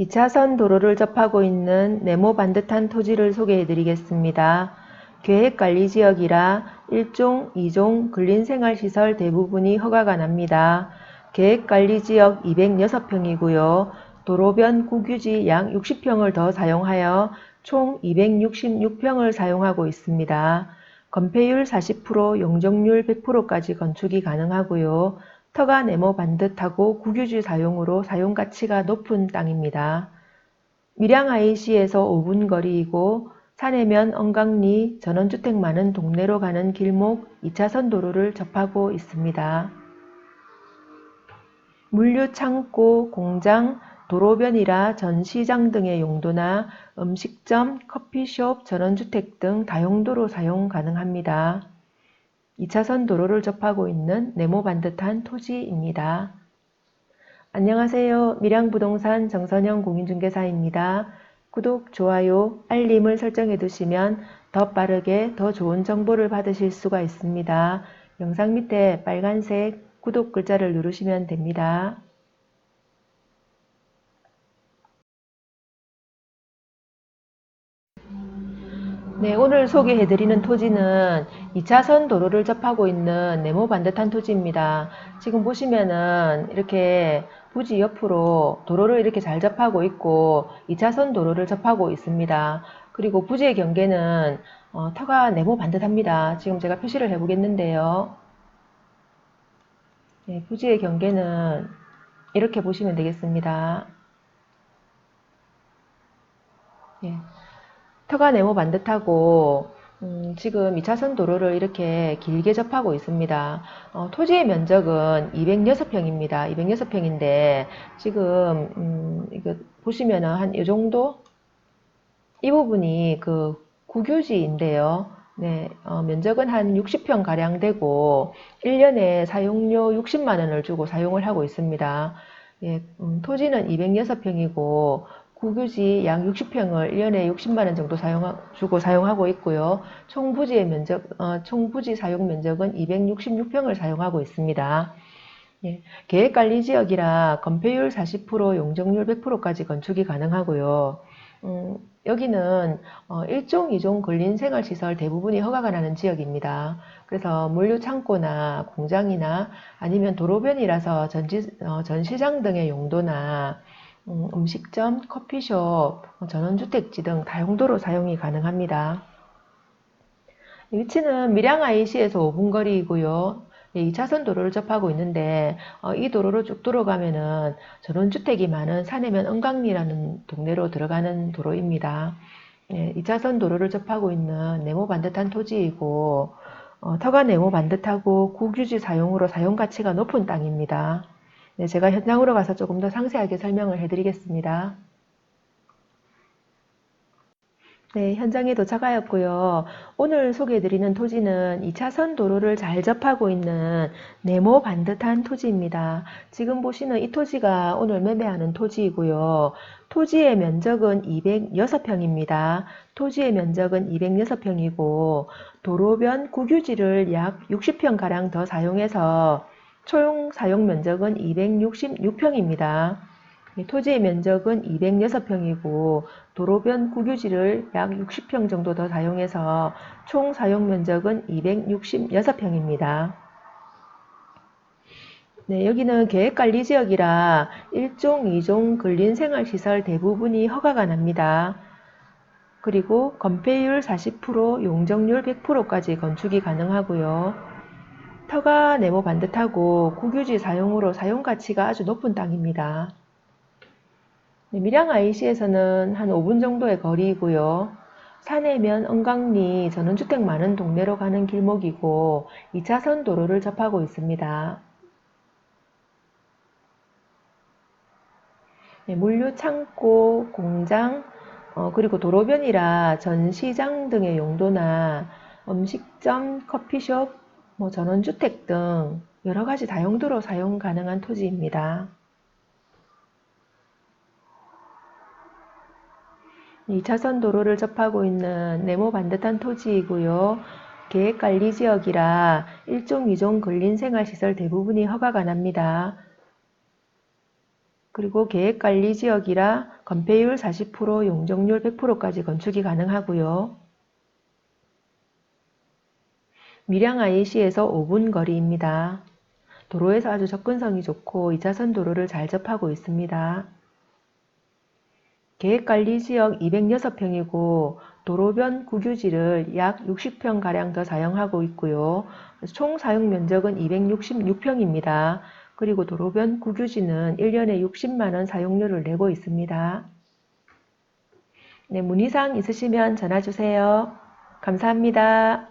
2차선 도로를 접하고 있는 네모 반듯한 토지를 소개해 드리겠습니다. 계획관리지역이라 1종, 2종 근린생활시설 대부분이 허가가 납니다. 계획관리지역 206평이고요. 도로변 국유지 약 60평을 더 사용하여 총 266평을 사용하고 있습니다. 건폐율 40%, 용적률 100%까지 건축이 가능하고요. 터가 네모 반듯하고 국유지 사용으로 사용 가치가 높은 땅입니다. 밀양 IC에서 5분 거리이고 산해면 언강리 전원주택 많은 동네로 가는 길목 2차선 도로를 접하고 있습니다. 물류 창고, 공장, 도로변이라 전시장 등의 용도나 음식점, 커피숍, 전원주택 등 다용도로 사용 가능합니다. 2차선 도로를 접하고 있는 네모 반듯한 토지입니다. 안녕하세요. 밀양부동산 정선영 공인중개사입니다. 구독, 좋아요, 알림을 설정해 두시면 더 빠르게 더 좋은 정보를 받으실 수가 있습니다. 영상 밑에 빨간색 구독 글자를 누르시면 됩니다. 네, 오늘 소개해드리는 토지는 2차선 도로를 접하고 있는 네모 반듯한 토지입니다. 지금 보시면은 이렇게 부지 옆으로 도로를 이렇게 잘 접하고 있고 2차선 도로를 접하고 있습니다. 그리고 부지의 경계는 어, 터가 네모 반듯합니다. 지금 제가 표시를 해보겠는데요. 네, 부지의 경계는 이렇게 보시면 되겠습니다. 예. 터가 네모 반듯하고 음, 지금 2차선 도로를 이렇게 길게 접하고 있습니다. 어, 토지의 면적은 206평입니다. 206평인데 지금 음, 이거 보시면은 한이 정도 이 부분이 그 국유지인데요. 네, 어, 면적은 한 60평 가량 되고 1년에 사용료 60만 원을 주고 사용을 하고 있습니다. 예, 음, 토지는 206평이고 국유지 약 60평을 1년에 60만 원 정도 사용 주고 사용하고 있고요. 총 부지의 면적, 어, 총 부지 사용 면적은 266평을 사용하고 있습니다. 예, 계획관리지역이라 건폐율 40%, 용적률 100%까지 건축이 가능하고요. 음, 여기는 어, 1종, 2종 근린생활시설 대부분이 허가가 나는 지역입니다. 그래서 물류창고나 공장이나 아니면 도로변이라서 전지, 어, 전시장 등의 용도나 음, 음식점, 커피숍, 전원주택지 등 다용도로 사용이 가능합니다. 위치는 밀양 IC에서 5분 거리이고요. 2차선 도로를 접하고 있는데 어, 이 도로로 쭉 들어가면은 전원주택이 많은 산해면 은강리라는 동네로 들어가는 도로입니다. 2차선 도로를 접하고 있는 네모 반듯한 토지이고 어, 터가 네모 반듯하고 국유지 사용으로 사용 가치가 높은 땅입니다. 네, 제가 현장으로 가서 조금 더 상세하게 설명을 해드리겠습니다. 네, 현장에 도착하였고요. 오늘 소개해드리는 토지는 2차선 도로를 잘 접하고 있는 네모 반듯한 토지입니다. 지금 보시는 이 토지가 오늘 매매하는 토지이고요. 토지의 면적은 206평입니다. 토지의 면적은 206평이고 도로변 국유지를 약 60평가량 더 사용해서 총 사용 면적은 266평입니다. 토지의 면적은 206평이고 도로변 국유지를 약 60평 정도 더 사용해서 총 사용 면적은 266평입니다. 네, 여기는 계획관리지역이라 1종, 2종 근린생활시설 대부분이 허가가 납니다. 그리고 건폐율 40%, 용적률 100%까지 건축이 가능하고요. 터가 네모 반듯하고 국유지 사용으로 사용 가치가 아주 높은 땅입니다. 네, 밀양 IC에서는 한 5분 정도의 거리이고요. 산해면 은강리 전원주택 많은 동네로 가는 길목이고 2차선 도로를 접하고 있습니다. 네, 물류 창고, 공장, 어, 그리고 도로변이라 전시장 등의 용도나 음식점, 커피숍, 뭐 전원주택 등 여러 가지 다용도로 사용 가능한 토지입니다. 2차선 도로를 접하고 있는 네모 반듯한 토지이고요. 계획관리지역이라 1종, 2종 근린생활시설 대부분이 허가가 납니다. 그리고 계획관리 지역이라 건폐율 40%, 용적률 100%까지 건축이 가능하고요. 밀양 IC에서 5분 거리입니다. 도로에서 아주 접근성이 좋고 2차선 도로를 잘 접하고 있습니다. 계획관리지역 206평이고 도로변 국유지를 약 60평가량 더 사용하고 있고요. 총 사용 면적은 266평입니다. 그리고 도로변 국유지는 1년에 60만원 사용료를 내고 있습니다. 네, 문의사항 있으시면 전화 주세요. 감사합니다.